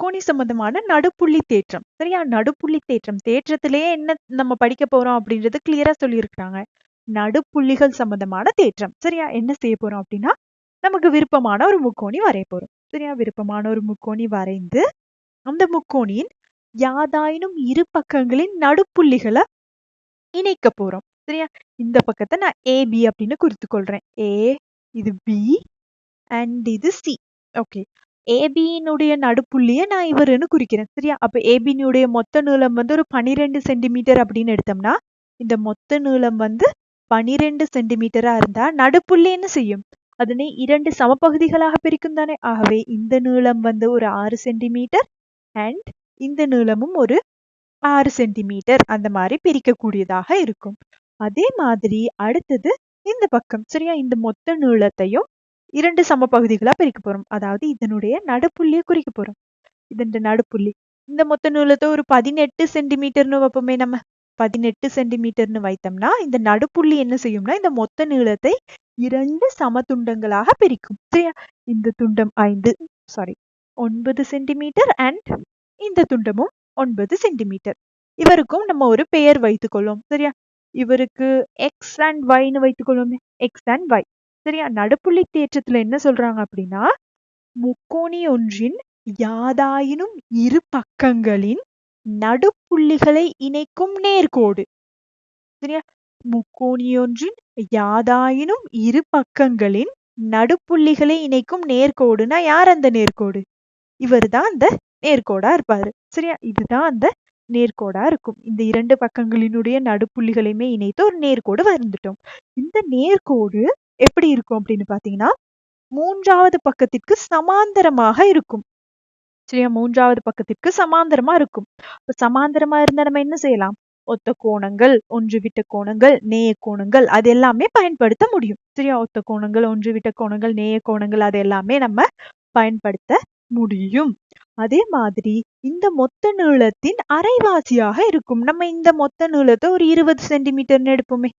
முக்கோணி சம்பந்தமான நடுப்புள்ளி தேற்றம். சரியா? நடுப்புள்ளி தேற்றம். தேற்றத்திலேயே என்ன நம்ம படிக்க போறோம் அப்படின்றது கிளியரா சொல்லியிருக்கிறாங்க. நடுப்புள்ளிகள் சம்பந்தமான தேற்றம். சரியா? என்ன செய்ய போறோம் அப்படின்னா நமக்கு விருப்பமான ஒரு முக்கோணி வரைய போறோம். சரியா? விருப்பமான ஒரு முக்கோணி வரைந்து அந்த முக்கோணியின் யாதாயினும் இரு பக்கங்களின் நடுப்புள்ளிகளை இணைக்க போறோம். சரியா? இந்த பக்கத்தை நான் ஏபி அப்படின்னு குறித்து கொள்றேன். ஏ இது பி அண்ட் இது சி ஓகே ஏபியினுடைய நடுப்புள்ளியை நான் இவருன்னு குறிக்கிறேன். சரியா? அப்போ ஏபியினுடைய மொத்த நீளம் வந்து ஒரு பனிரெண்டு சென்டிமீட்டர் அப்படின்னு எடுத்தோம்னா இந்த மொத்த நீளம் வந்து பனிரெண்டு சென்டிமீட்டரா இருந்தா நடுப்புள்ளின்னு செய்யும்? அதனை இரண்டு சமப்பகுதிகளாக பிரிக்கும் தானே? ஆகவே இந்த நீளம் வந்து ஒரு ஆறு சென்டிமீட்டர் அண்ட் இந்த நீளமும் ஒரு ஆறு சென்டிமீட்டர் அந்த மாதிரி பிரிக்கக்கூடியதாக இருக்கும். அதே மாதிரி அடுத்தது இந்த பக்கம். சரியா? இந்த மொத்த நீளத்தையும் இரண்டு சம பகுதிகளா பிரிக்க போறோம். அதாவது இதனுடைய நடுப்புள்ளியை குறிக்க போறோம். இதன் நடுப்புள்ளி. இந்த மொத்த நீளத்தை ஒரு பதினெட்டு சென்டிமீட்டர்னு வைப்போமே நம்ம. பதினெட்டு சென்டிமீட்டர்னு வைத்தோம்னா இந்த நடுப்புள்ளி என்ன செய்யும்னா இந்த மொத்த நீளத்தை இரண்டு சம துண்டங்களாக பிரிக்கும். சரியா? இந்த துண்டம் ஐந்து சாரி ஒன்பது சென்டிமீட்டர் அண்ட் இந்த துண்டமும் ஒன்பது சென்டிமீட்டர். இவருக்கும் நம்ம ஒரு பெயர் வைத்துக்கொள்வோம் சரியா? இவருக்கு எக்ஸ் அண்ட் ஒய்னு வைத்துக்கொள்வோமே எக்ஸ் அண்ட் ஒய் சரியா? நடுப்புள்ளி தேற்றத்துல என்ன சொல்றாங்க அப்படின்னா முக்கோணி ஒன்றின் யாதாயினும் இரு பக்கங்களின் நடுப்புள்ளிகளை இணைக்கும் நேர்கோடு. சரியா? முக்கோணியொன்றின் யாதாயினும் இரு பக்கங்களின் நடுப்புள்ளிகளை இணைக்கும் நேர்கோடுனா யார் அந்த நேர்கோடு? இவர் தான் அந்த நேர்கோடா இருப்பாரு. சரியா? இதுதான் அந்த நேர்கோடா இருக்கும். இந்த இரண்டு பக்கங்களினுடைய நடுப்புள்ளிகளையுமே இணைத்து ஒரு நேர்கோடு வந்துட்டோம் இந்த நேர்கோடு எப்படி இருக்கும் அப்படின்னு பாத்தீங்கன்னா மூன்றாவது பக்கத்திற்கு சமாந்தரமாக இருக்கும். சரியா? மூன்றாவது பக்கத்திற்கு சமாந்தரமா இருக்கும். இப்ப சமாந்தரமா இருந்தா நம்ம என்ன செய்யலாம்? ஒத்த கோணங்கள் ஒன்று விட்ட கோணங்கள் நேய கோணங்கள் அது எல்லாமே பயன்படுத்த முடியும். சரியா? ஒத்த கோணங்கள் ஒன்று விட்ட கோணங்கள் நேய கோணங்கள் அது எல்லாமே நம்ம பயன்படுத்த முடியும். அதே மாதிரி இந்த மொத்த நீளத்தின் அரைவாசியாக இருக்கும். நம்ம இந்த மொத்த நீளத்தை ஒரு இருபது சென்டிமீட்டர்னு எடுப்போமே.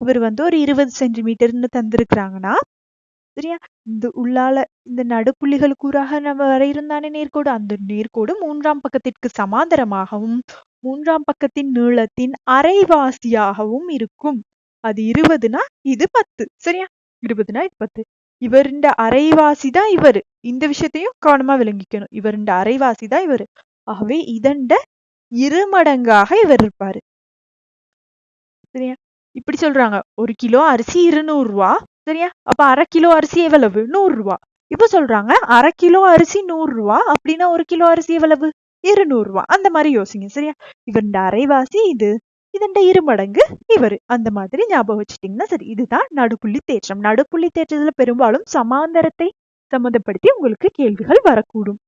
இவர் வந்து ஒரு இருபது சென்டிமீட்டர்னு தந்திருக்கிறாங்கன்னா சரியா? இந்த உள்ளால இந்த நடுப்புள்ளிகள் கூறாக நம்ம வரையிருந்தானே நேர்கோடு அந்த நேர்கோடு மூன்றாம் பக்கத்திற்கு சமாந்தரமாகவும் மூன்றாம் பக்கத்தின் நீளத்தின் அரைவாசியாகவும் இருக்கும். அது இருபதுனா இது பத்து சரியா? இருபதுனா இது பத்து. இவருண்ட அரைவாசி தான் இவரு. இந்த விஷயத்தையும் கவனமா விளங்கிக்கணும். இவருண்ட அரைவாசி தான் இவரு. ஆகவே இதண்ட இருமடங்காக இவர் இருப்பாரு. சரியா? இப்படி சொல்றாங்க. ஒரு கிலோ அரிசி இருநூறு ரூபா சரியா? அப்ப அரை கிலோ அரிசி எவ்வளவு? நூறு ரூபா இப்ப சொல்றாங்க அரை கிலோ அரிசி நூறு ரூபா அப்படின்னா ஒரு கிலோ அரிசி எவ்வளவு? இருநூறு ரூபா அந்த மாதிரி யோசிங்க சரியா? இவன்ட அரைவாசி இது. இதண்ட இரு மடங்கு இவர். அந்த மாதிரி ஞாபகம் வச்சுட்டீங்கன்னா சரி இதுதான் நடுப்புள்ளி தேற்றம். நடுப்புள்ளி தேற்றத்துல பெரும்பாலும் சமாந்தரத்தை சம்மந்தப்படுத்தி உங்களுக்கு கேள்விகள் வரக்கூடும்.